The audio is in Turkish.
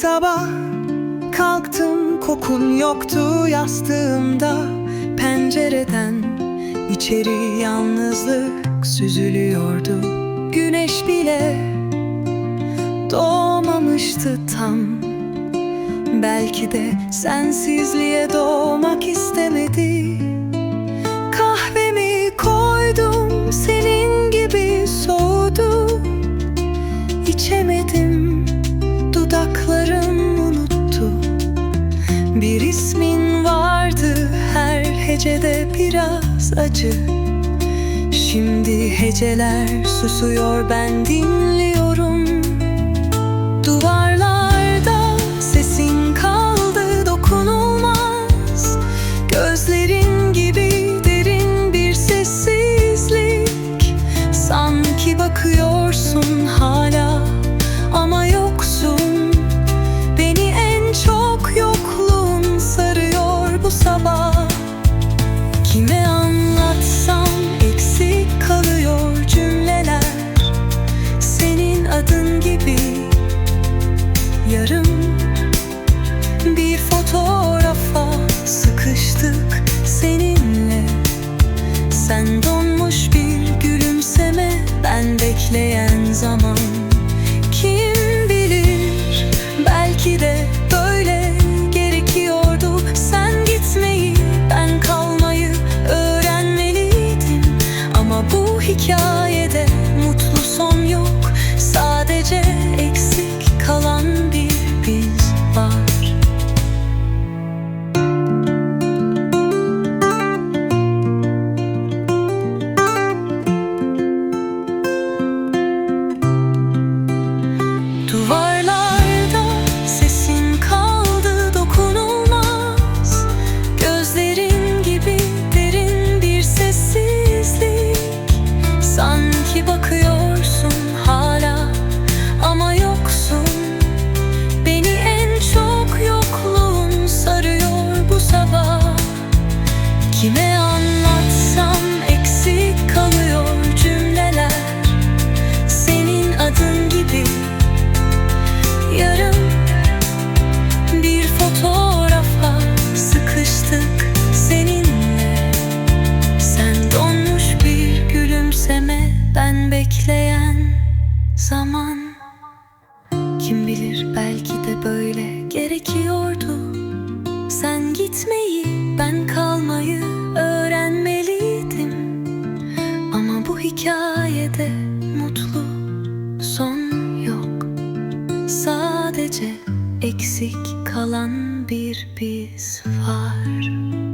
sabah kalktım kokun yoktu yastığımda. Pencereden içeri yalnızlık süzülüyordu. Güneş bile doğmamıştı tam. Belki de sensizliğe doğmak istemedi. ismin vardı her hecede biraz acı. Şimdi heceler susuyor ben dinliyorum. Duvar bilir belki de böyle gerekiyordu. Sen gitmeyi ben kalmayı öğrenmeliydim. Ama bu hikayede mutlu son yok. Sadece eksik kalan bir biz var.